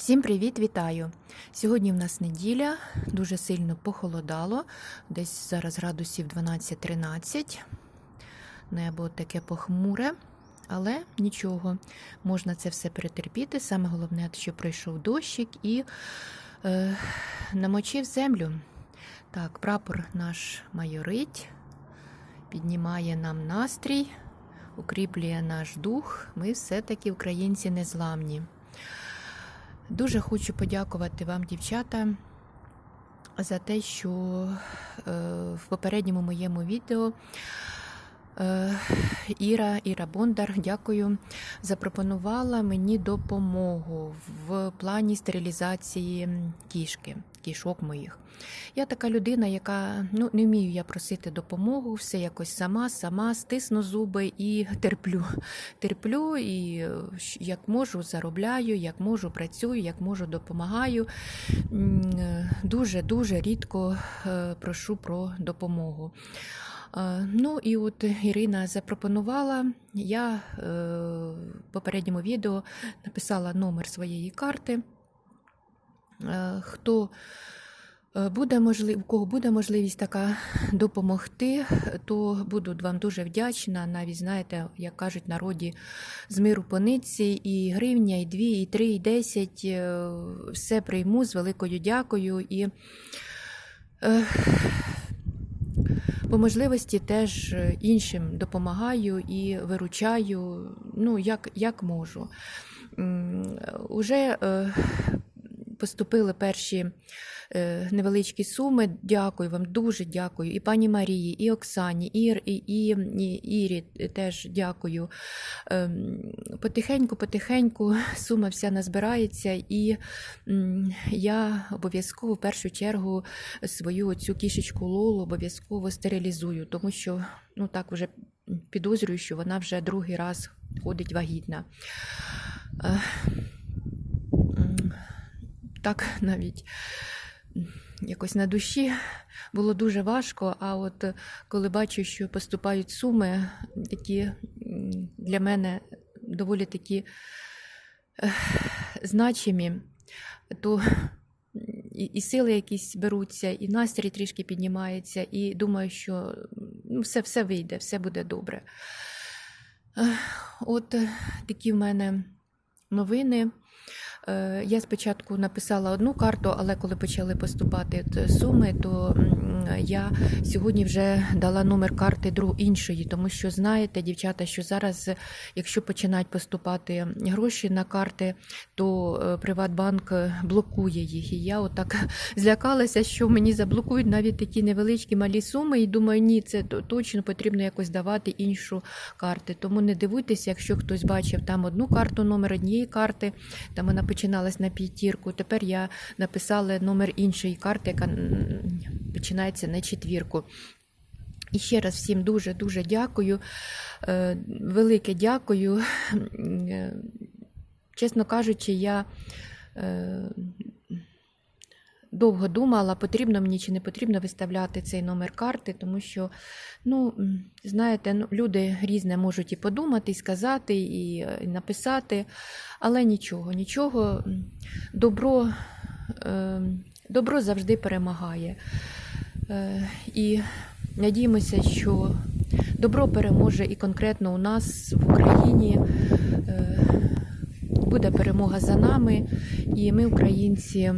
Всім привіт, вітаю! Сьогодні в нас неділя, дуже сильно похолодало, десь зараз градусів 12-13. Небо таке похмуре, але нічого, можна це все перетерпіти. Саме головне, що пройшов дощик і е, намочив землю. Так, прапор наш майорить, піднімає нам настрій, укріплює наш дух. Ми все-таки українці незламні. Дуже хочу подякувати вам, дівчата, за те, що е, в попередньому моєму відео Іра, Іра Бондар, дякую, запропонувала мені допомогу в плані стерилізації кішки, кішок моїх. Я така людина, яка ну не вмію я просити допомогу, все якось сама, сама стисну зуби і терплю. Терплю і е, як можу, заробляю, як можу, працюю, як можу, допомагаю. Дуже дуже рідко е, прошу про допомогу. Е, Ну і от Ірина запропонувала. Я е, в попередньому відео написала номер своєї карти. Е, Хто буде можлив, у кого буде можливість така допомогти, то буду вам дуже вдячна. Навіть знаєте, як кажуть народі, з миру по нитці, і гривня, і дві, і три, і десять. Все прийму з великою дякою і. Е, По можливості теж іншим допомагаю і виручаю, ну, як, як можу. Уже е, поступили перші е, невеличкі суми. Дякую вам, дуже дякую. І пані Марії, і Оксані, Ір, і, і, і Ірі теж дякую. Ем, Потихеньку, потихеньку сума вся назбирається, і я обов'язково в першу чергу свою цю кішечку Лолу обов'язково стерилізую, тому що ну так вже підозрюю, що вона вже другий раз ходить вагітна. Так навіть якось на душі було дуже важко. А от коли бачу, що поступають суми, м, для мене доволі такі значимі, то і, і сили якісь беруться, і настрій трішки піднімається, і думаю, що ну, все, все вийде, все буде добре. От такі в мене новини. Е, Я спочатку написала одну карту, але коли почали поступати суми, то я сьогодні вже дала номер карти друг іншої, тому що знаєте, дівчата, що зараз, якщо починають поступати гроші на карти, то е, Приватбанк блокує їх. І я отак злякалася, що мені заблокують навіть такі невеличкі малі суми, і думаю, ні, це точно потрібно якось давати іншу карти. Тому не дивуйтеся, якщо хтось бачив там одну карту, номер однієї карти, там вона починалась на п'ятірку. Тепер я написала номер іншої карти, яка починається на четвірку. І ще раз всім дуже дуже дякую. Е, Велике дякую. Е, Чесно кажучи, я е, довго думала, потрібно мені чи не потрібно виставляти цей номер карти, тому що, ну, знаєте, ну, люди різне можуть і подумати, і сказати, і, е, написати, але нічого, нічого. Добро, е, добро завжди перемагає. Е, І надіємося, що добро переможе і конкретно у нас в Україні. Е, Буде перемога за нами, і ми, українці,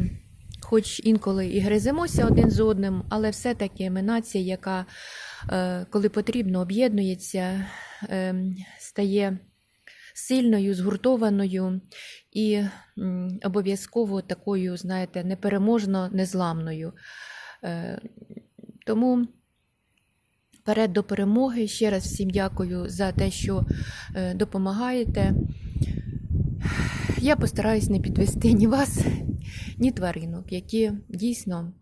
хоч інколи і гриземося один з одним, але все-таки ми нація, яка, е, коли потрібно, об'єднується, е, стає сильною, згуртованою і обов'язково такою, знаєте, непереможно незламною. Е, Тому вперед до перемоги. Ще раз всім дякую за те, що е, допомагаєте. Я постараюсь не підвести ні вас, ні тваринок, які дійсно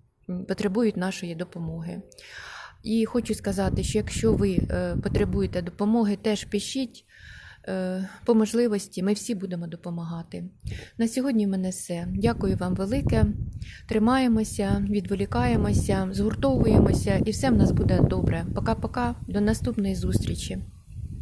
потребують нашої допомоги. І хочу сказати, що якщо ви е, потребуєте допомоги, теж пишіть. Е, По можливості ми всі будемо допомагати. На сьогодні в мене все. Дякую вам велике. Тримаємося, відволікаємося, згуртовуємося, і все в нас буде добре. Пока-пока, до наступної зустрічі.